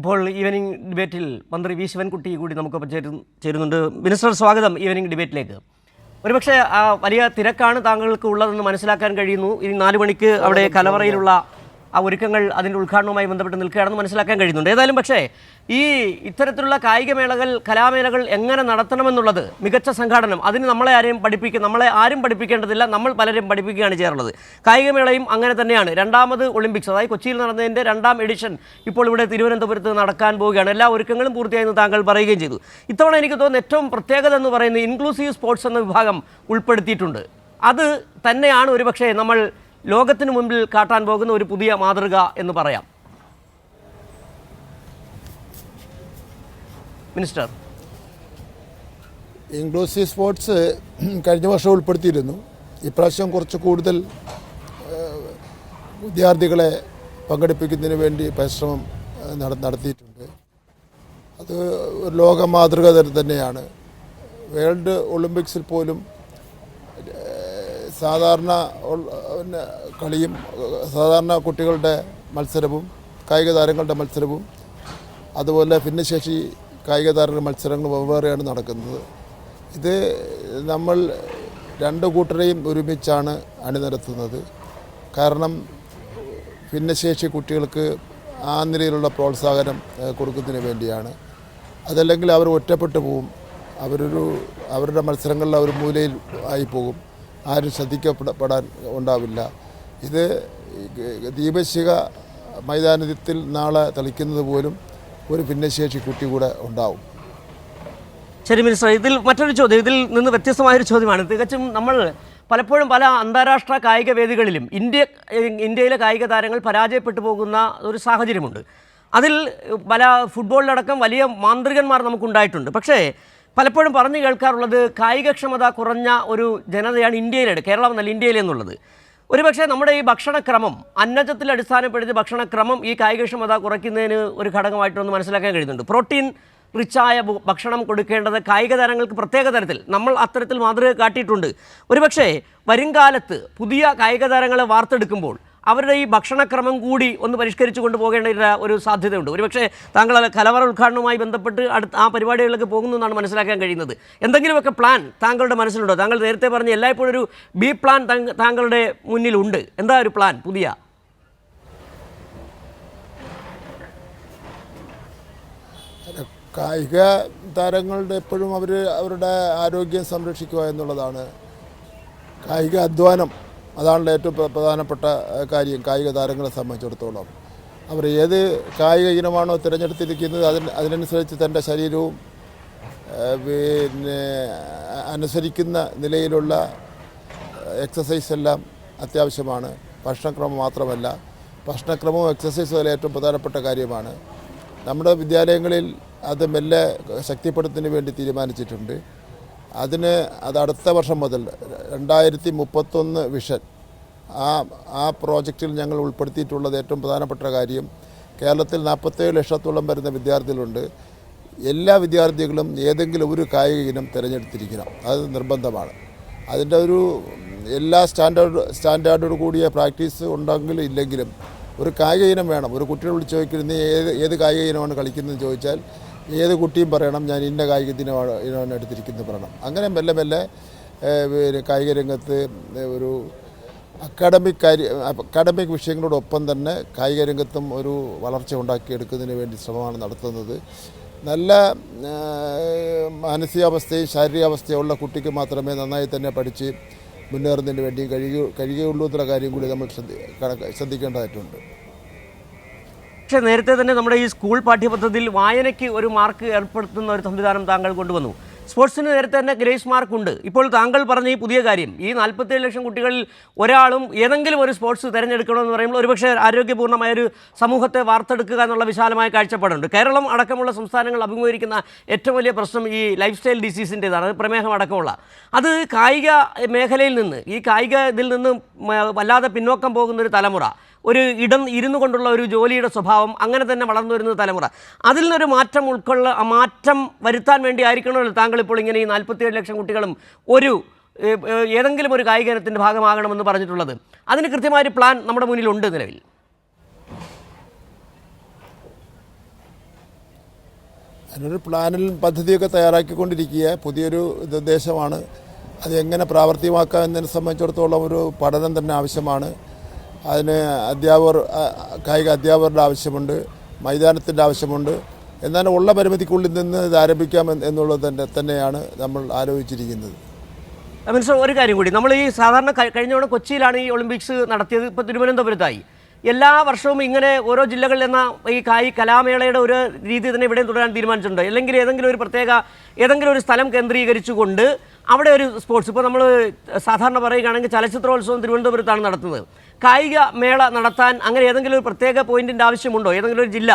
ഇപ്പോൾ ഈവനിങ് ഡിബേറ്റിൽ മന്ത്രി വി ശിവൻകുട്ടി കൂടി നമുക്കൊപ്പം ചേരു ചേരുന്നുണ്ട്. മിനിസ്റ്റർ സ്വാഗതം ഈവനിങ് ഡിബേറ്റിലേക്ക് ഒരുപക്ഷെ വലിയ തിരക്കാണ് താങ്കൾക്ക് ഉള്ളതെന്ന് മനസ്സിലാക്കാൻ കഴിയുന്നു. ഇനി നാല് മണിക്ക് അവിടെ കലവറയിലുള്ള ആ ഒരുക്കങ്ങൾ അതിന്റെ ഉദ്ഘാടനവുമായി ബന്ധപ്പെട്ട് നിൽക്കുകയാണെന്ന് മനസ്സിലാക്കാൻ കഴിയുന്നുണ്ട്. ഏതായാലും പക്ഷേ ഈ ഇത്തരത്തിലുള്ള കായികമേളകൾ കലാമേളകൾ എങ്ങനെ നടത്തണമെന്നുള്ളത് മികച്ച സംഘാടനം അതിന് നമ്മളെ ആരെയും പഠിപ്പിക്കുക നമ്മളെ ആരും പഠിപ്പിക്കേണ്ടതില്ല നമ്മൾ പലരും പഠിപ്പിക്കുകയാണ് ചെയ്യാറുള്ളത്. കായികമേളയും അങ്ങനെ തന്നെയാണ്. രണ്ടാമത് ഒളിമ്പിക്സ് അതായത് കൊച്ചിയിൽ നടന്നതിന്റെ രണ്ടാം എഡിഷൻ ഇപ്പോൾ ഇവിടെ തിരുവനന്തപുരത്ത് നടക്കാൻ പോവുകയാണ്. എല്ലാ ഒരുക്കങ്ങളും പൂർത്തിയായെന്ന് താങ്കൾ പറയുകയും ചെയ്തു. ഇത്തവണ എനിക്ക് തോന്നുന്നു ഏറ്റവും പ്രത്യേകത എന്ന് പറയുന്നത് ഇൻക്ലൂസീവ് സ്പോർട്സ് എന്ന വിഭാഗം ഉൾപ്പെടുത്തിയിട്ടുണ്ട്. അത് തന്നെയാണ് ഒരുപക്ഷെ നമ്മൾ ലോകത്തിന് മുമ്പിൽ കാട്ടാൻ പോകുന്ന ഒരു പുതിയ മാതൃക എന്ന് പറയാം. മിനിസ്റ്റർ. ഇൻക്ലൂസീവ് സ്പോർട്സ് കഴിഞ്ഞ വർഷം ഉൾപ്പെടുത്തിയിരുന്നു. ഇപ്രാവശ്യം കുറച്ച് കൂടുതൽ വിദ്യാർത്ഥികളെ പങ്കെടുപ്പിക്കുന്നതിന് വേണ്ടി പരിശ്രമം നട- നടത്തിയിട്ടുണ്ട്. അത് ഒരു ലോക മാതൃക തന്നെയാണ്. വേൾഡ് ഒളിമ്പിക്സിൽ പോലും സാധാരണ പിന്നെ കളിയും സാധാരണ കുട്ടികളുടെ മത്സരവും കായിക താരങ്ങളുടെ മത്സരവും അതുപോലെ ഭിന്നശേഷി കായിക താരങ്ങളുടെ മത്സരങ്ങൾ വെവ്വേറെയാണ് നടക്കുന്നത്. ഇത് നമ്മൾ രണ്ട് കൂട്ടരെയും ഒരുമിച്ചാണ് അണിനിരത്തുന്നത്. കാരണം ഭിന്നശേഷി കുട്ടികൾക്ക് ആ നിലയിലുള്ള പ്രോത്സാഹനം കൊടുക്കുന്നതിന് വേണ്ടിയാണ്. അതല്ലെങ്കിൽ അവർ ഒറ്റപ്പെട്ടു പോവും. അവരൊരു അവരുടെ മത്സരങ്ങളിൽ അവർ മൂലയിൽ ആയി പോകും. ആരും ശ്രദ്ധിക്കപ്പെടാൻ ഉണ്ടാവില്ല. ഇത് ദീപശിക മൈതാനത്തിൽ നാളെ തെളിക്കുന്നത് പോലും ഒരു ഭിന്നശേഷി കുട്ടി കൂടെ ഉണ്ടാവും. ശരി മിനിസ്റ്റർ. ഇതിൽ മറ്റൊരു ചോദ്യം. ഇതിൽ നിന്ന് വ്യത്യസ്തമായൊരു ചോദ്യമാണ്. തികച്ചും നമ്മൾ പലപ്പോഴും പല അന്താരാഷ്ട്ര കായിക വേദികളിലും ഇന്ത്യ ഇന്ത്യയിലെ കായിക താരങ്ങൾ പരാജയപ്പെട്ടു പോകുന്ന ഒരു സാഹചര്യമുണ്ട്. അതിൽ പല ഫുട്ബോളിലടക്കം വലിയ മാന്ത്രികന്മാർ നമുക്കുണ്ടായിട്ടുണ്ട്. പക്ഷേ പലപ്പോഴും പറഞ്ഞു കേൾക്കാറുള്ളത് കായികക്ഷമത കുറഞ്ഞ ഒരു ജനതയാണ് ഇന്ത്യയിലേട് കേരളം എന്നല്ല ഇന്ത്യയിലെന്നുള്ളത് ഒരുപക്ഷെ നമ്മുടെ ഈ ഭക്ഷണക്രമം അന്നജത്തിൽ അടിസ്ഥാനപ്പെടുത്തി ഭക്ഷണക്രമം ഈ കായികക്ഷമത കുറയ്ക്കുന്നതിന് ഒരു ഘടകമായിട്ടൊന്ന് മനസ്സിലാക്കാൻ കഴിയുന്നുണ്ട്. പ്രോട്ടീൻ റിച്ചായ ഭക്ഷണം കൊടുക്കേണ്ടത് കായിക താരങ്ങൾക്ക് പ്രത്യേക തരത്തിൽ നമ്മൾ അത്തരത്തിൽ മാതൃക കാട്ടിയിട്ടുണ്ട്. ഒരുപക്ഷെ വരുംകാലത്ത് പുതിയ കായിക താരങ്ങളെ വാർത്തെടുക്കുമ്പോൾ അവരുടെ ഈ ഭക്ഷണക്രമം കൂടി ഒന്ന് പരിഷ്കരിച്ചു കൊണ്ടുപോകേണ്ട ഒരു- സാധ്യതയുണ്ട്. ഒരുപക്ഷെ താങ്കൾ കലവറ ഉദ്ഘാടനവുമായി ബന്ധപ്പെട്ട് അടുത്ത ആ പരിപാടികളിലേക്ക് പോകുന്നു എന്നാണ് മനസ്സിലാക്കാൻ കഴിയുന്നത്. എന്തെങ്കിലുമൊക്കെ പ്ലാൻ താങ്കളുടെ മനസ്സിലുണ്ടോ? താങ്കൾ നേരത്തെ പറഞ്ഞ എല്ലായ്പ്പോഴും ഒരു ബി പ്ലാൻ താങ്കളുടെ മുന്നിലുണ്ട്. എന്താ ഒരു പ്ലാൻ പുതിയ? കായിക താരങ്ങളുടെ എപ്പോഴും അവർ അവരുടെ ആരോഗ്യം സംരക്ഷിക്കുക എന്നുള്ളതാണ്. കായിക അധ്വാനം അതാണല്ലോ ഏറ്റവും പ്ര- പ്രധാനപ്പെട്ട കാര്യം. കായിക താരങ്ങളെ സംബന്ധിച്ചിടത്തോളം. അവർ ഏത് കായിക ഇനമാണോ തിരഞ്ഞെടുത്തിരിക്കുന്നത് അതിന് അതിനനുസരിച്ച് തന്റെ ശരീരവും പിന്നെ അനുസരിക്കുന്ന നിലയിലുള്ള എക്സസൈസ് എല്ലാം അത്യാവശ്യമാണ്. ഭക്ഷണക്രമം മാത്രമല്ല ഭക്ഷണക്രമവും എക്സസൈസും അതിൽ ഏറ്റവും പ്രധാനപ്പെട്ട കാര്യമാണ്. നമ്മുടെ വിദ്യാലയങ്ങളിൽ അത് മെല്ലെ ശക്തിപ്പെടുത്തുന്നതിന് വേണ്ടി തീരുമാനിച്ചിട്ടുണ്ട്. അതിന് അത് അടുത്ത വർഷം മുതൽ രണ്ടായിരത്തി മുപ്പത്തൊന്ന് വിഷൻ. ആ ആ പ്രോജക്റ്റിൽ ഞങ്ങൾ ഉൾപ്പെടുത്തിയിട്ടുള്ളത് ഏറ്റവും പ്രധാനപ്പെട്ട കാര്യം കേരളത്തിൽ നാൽപ്പത്തേഴ് ലക്ഷത്തോളം വരുന്ന വിദ്യാർത്ഥികളുണ്ട്. എല്ലാ വിദ്യാർത്ഥികളും ഏതെങ്കിലും ഒരു കായിക ഇനം തിരഞ്ഞെടുത്തിരിക്കണം. അത് നിർബന്ധമാണ്. അതിന്റെ ഒരു എല്ലാ സ്റ്റാൻഡേർഡ് സ്റ്റാൻഡേർഡോട് കൂടിയ പ്രാക്ടീസ് ഉണ്ടെങ്കിലും ഇല്ലെങ്കിലും ഒരു കായിക ഇനം വേണം. ഒരു കുട്ടിയെ വിളിച്ച് ചോദിക്കുന്നത് നീ ഏത് ഏത് കായിക ഇനമാണ് കളിക്കുന്നതെന്ന് ചോദിച്ചാൽ ഏത് കുട്ടിയും പറയണം ഞാൻ ഇന്ന കായിക ഇനമാണ് ഇനമാണ് എടുത്തിരിക്കുന്നത് പറയണം. അങ്ങനെ മെല്ലെ മെല്ലെ പിന്നെ കായിക രംഗത്ത് ഒരു അക്കാഡമിക് കാര്യ അക്കാഡമിക് വിഷയങ്ങളോടൊപ്പം തന്നെ കായിക രംഗത്തും ഒരു വളർച്ച ഉണ്ടാക്കിയെടുക്കുന്നതിന് വേണ്ടി ശ്രമമാണ് നടത്തുന്നത്. നല്ല മാനസികാവസ്ഥയും ശാരീരികാവസ്ഥയും ഉള്ള കുട്ടിക്ക് മാത്രമേ നന്നായി തന്നെ പഠിച്ച് മുന്നേറുന്നതിന് വേണ്ടി കഴിയൂ കഴിയുകയുള്ളൂ എന്നുള്ള കാര്യം കൂടി നമ്മൾ ശ്രദ്ധിക്കേണ്ടതായിട്ടുണ്ട്. പക്ഷേ നേരത്തെ തന്നെ നമ്മുടെ ഈ സ്കൂൾ പാഠ്യപദ്ധതിയിൽ വായനയ്ക്ക് ഒരു മാർക്ക് ഏർപ്പെടുത്തുന്ന ഒരു സംവിധാനം താങ്കൾ കൊണ്ടുവന്നു. സ്പോർട്സിന് നേരത്തെ തന്നെ ഗ്രേസ് മാർക്ക് ഉണ്ട് ഇപ്പോൾ താങ്കൾ പറഞ്ഞ ഈ പുതിയ കാര്യം ഈ നാൽപ്പത്തേഴ് ലക്ഷം കുട്ടികളിൽ ഒരാളും ഏതെങ്കിലും ഒരു സ്പോർട്സ് തിരഞ്ഞെടുക്കണമെന്ന് പറയുമ്പോൾ ഒരുപക്ഷെ ആരോഗ്യപൂർണമായ ഒരു സമൂഹത്തെ വാർത്തെടുക്കുക എന്നുള്ള വിശാലമായ കാഴ്ചപ്പാടുണ്ട്. കേരളം അടക്കമുള്ള സംസ്ഥാനങ്ങൾ അഭിമുഖീകരിക്കുന്ന ഏറ്റവും വലിയ പ്രശ്നം ഈ ലൈഫ് സ്റ്റൈൽ ഡിസീസിന്റെതാണ് അത് പ്രമേഹം അടക്കമുള്ള. അത് കായിക മേഖലയിൽ നിന്ന് ഈ കായിക ഇതിൽ നിന്ന് വല്ലാതെ പിന്നോക്കം പോകുന്ന ഒരു തലമുറ ഒരു ഇടം ഇരുന്നു കൊണ്ടുള്ള ഒരു ജോലിയുടെ സ്വഭാവം അങ്ങനെ തന്നെ വളർന്നു വരുന്ന തലമുറ. അതിൽ നിന്നൊരു മാറ്റം ഉൾക്കൊള്ള മാറ്റം വരുത്താൻ വേണ്ടി ആയിരിക്കണമല്ലോ താങ്കൾ ഇപ്പോൾ ഇങ്ങനെ ഈ നാൽപ്പത്തിയേഴ് ലക്ഷം കുട്ടികളും ഒരു ഏതെങ്കിലും ഒരു കായിക ഇനത്തിന്റെ ഭാഗമാകണമെന്ന് പറഞ്ഞിട്ടുള്ളത്. അതിന് കൃത്യമായൊരു പ്ലാൻ നമ്മുടെ മുന്നിലുണ്ട് നിലവിൽ. അതിനൊരു പ്ലാനിൽ പദ്ധതിയൊക്കെ തയ്യാറാക്കിക്കൊണ്ടിരിക്കുക പുതിയൊരു നിർദ്ദേശമാണ്. അത് എങ്ങനെ പ്രാവർത്തികമാക്കാം എന്നതിനെ സംബന്ധിച്ചിടത്തോളം ഒരു പഠനം തന്നെ ആവശ്യമാണ്. അതിന് അധ്യാപകർ കായിക അധ്യാപകരുടെ ആവശ്യമുണ്ട് മൈതാനത്തിന്റെ ആവശ്യമുണ്ട്. എന്നാൽ ഉള്ള പരിമിതിക്കുള്ളിൽ നിന്ന് ഇത് ആരംഭിക്കാം എന്ന് എന്നുള്ളത് തന്നെ തന്നെയാണ് നമ്മൾ ആലോചിച്ചിരിക്കുന്നത്. മിനിസ്റ്റർ ഒരു കാര്യം കൂടി. നമ്മൾ ഈ സാധാരണ കഴി- കഴിഞ്ഞ തവണ കൊച്ചിയിലാണ് ഈ ഒളിമ്പിക്സ് നടത്തിയത്. ഇപ്പോൾ തിരുവനന്തപുരത്തായി. എല്ലാ വർഷവും ഇങ്ങനെ ഓരോ ജില്ലകളിൽ എന്ന ഈ കായി കലാമേളയുടെ ഒരു രീതി തന്നെ ഇവിടെ തുടരാൻ തീരുമാനിച്ചിട്ടുണ്ട്. അല്ലെങ്കിൽ ഏതെങ്കിലും ഒരു പ്രത്യേക ഏതെങ്കിലും ഒരു സ്ഥലം കേന്ദ്രീകരിച്ചുകൊണ്ട് അവിടെ ഒരു സ്പോർട്സ് ഇപ്പോൾ നമ്മൾ സാധാരണ പറയുകയാണെങ്കിൽ ചലച്ചിത്രോത്സവം തിരുവനന്തപുരത്താണ് നടത്തുന്നത്. കായിക മേള നടത്താൻ അങ്ങനെ ഏതെങ്കിലും ഒരു പ്രത്യേക പോയിന്റിന്റെ ആവശ്യമുണ്ടോ? ഏതെങ്കിലും ഒരു ജില്ല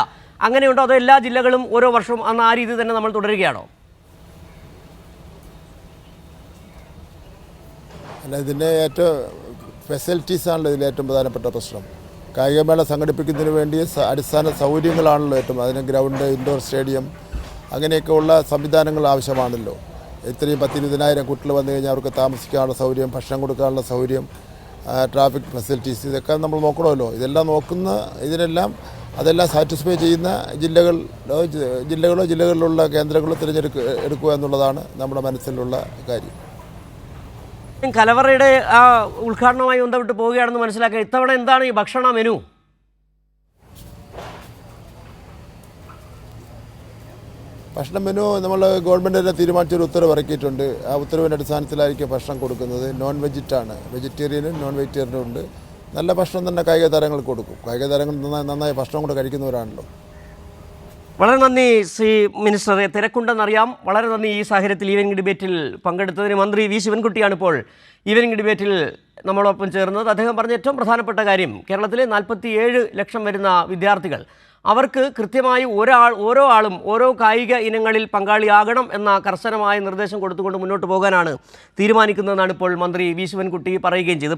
അങ്ങനെയുണ്ടോ? അതോ എല്ലാ ജില്ലകളും ഓരോ വർഷവും അന്ന് ആ രീതി തന്നെ നമ്മൾ തുടരുകയാണോ? അല്ല ഇതിന്റെ ഏറ്റവും ഫെസിലിറ്റീസാണല്ലോ ഇതിൽ ഏറ്റവും പ്രധാനപ്പെട്ട പ്രശ്നം. കായികമേള സംഘടിപ്പിക്കുന്നതിന് വേണ്ടി അടിസ്ഥാന സൗകര്യങ്ങളാണല്ലോ ഏറ്റവും അതിന് ഗ്രൗണ്ട് ഇൻഡോർ സ്റ്റേഡിയം അങ്ങനെയൊക്കെ ഉള്ള സംവിധാനങ്ങൾ ആവശ്യമാണല്ലോ. ഇത്രയും പത്തിരുപതിനായിരം കുട്ടികൾ വന്നു കഴിഞ്ഞാൽ അവർക്ക് താമസിക്കാനുള്ള സൗകര്യം ഭക്ഷണം കൊടുക്കാനുള്ള സൗകര്യം ട്രാഫിക് ഫെസിലിറ്റീസ് ഇതൊക്കെ നമ്മൾ നോക്കണമല്ലോ. ഇതെല്ലാം നോക്കുന്ന ഇതിനെല്ലാം അതെല്ലാം സാറ്റിസ്ഫൈ ചെയ്യുന്ന ജില്ലകൾ ജില്ലകളോ ജില്ലകളിലുള്ള കേന്ദ്രങ്ങളോ തിരഞ്ഞെടുക്കുക എടുക്കുക എന്നുള്ളതാണ് നമ്മുടെ മനസ്സിലുള്ള കാര്യം. കലവറയുടെ ആ ഉദ്ഘാടനവുമായി ബന്ധപ്പെട്ട് പോവുകയാണെന്ന് മനസ്സിലാക്കുക ഇത്തവണ എന്താണ് ഈ ഭക്ഷണ മെനു? ഭക്ഷണ മെനു നമ്മൾ ഗവൺമെന്റ് തന്നെ തീരുമാനിച്ചൊരു ഉത്തരവ് ഇറക്കിയിട്ടുണ്ട്. ആ ഉത്തരവിന്റെ അടിസ്ഥാനത്തിലായിരിക്കും ഭക്ഷണം കൊടുക്കുന്നത്. നോൺ വെജിറ്റാണ് വെജിറ്റേറിയനും നോൺ വെജിറ്റേറിയനും ഉണ്ട്. നല്ല ഭക്ഷണം തന്നെ കായിക താരങ്ങൾക്ക് കൊടുക്കും. കായിക താരങ്ങൾ നന്നായി നന്നായി ഭക്ഷണം കൂടെ കഴിക്കുന്നവരാണല്ലോ. വളരെ നന്ദി ശ്രീ മിനിസ്റ്ററെ. തിരക്കുണ്ടെന്നറിയാം. വളരെ നന്ദി ഈ സാഹചര്യത്തിൽ ഈവനിംഗ് ഡിബേറ്റിൽ പങ്കെടുത്തതിന് മന്ത്രി വി ശിവൻകുട്ടിയാണ് ഇപ്പോൾ ഈവനിംഗ് ഡിബേറ്റിൽ നമ്മളോടൊപ്പം ചേർന്നത്. അദ്ദേഹം പറഞ്ഞ ഏറ്റവും പ്രധാനപ്പെട്ട കാര്യം കേരളത്തിലെ നാൽപ്പത്തി ഏഴ് ലക്ഷം വരുന്ന വിദ്യാർത്ഥികൾ അവർക്ക് കൃത്യമായി ഒരാൾ ഓരോ ആളും ഓരോ കായിക ഇനങ്ങളിൽ പങ്കാളിയാകണം എന്ന കർശനമായ നിർദ്ദേശം കൊടുത്തുകൊണ്ട് മുന്നോട്ട് പോകാനാണ് തീരുമാനിക്കുന്നതെന്നാണ് ഇപ്പോൾ മന്ത്രി വി ശിവൻകുട്ടി പറയുകയും ചെയ്തത്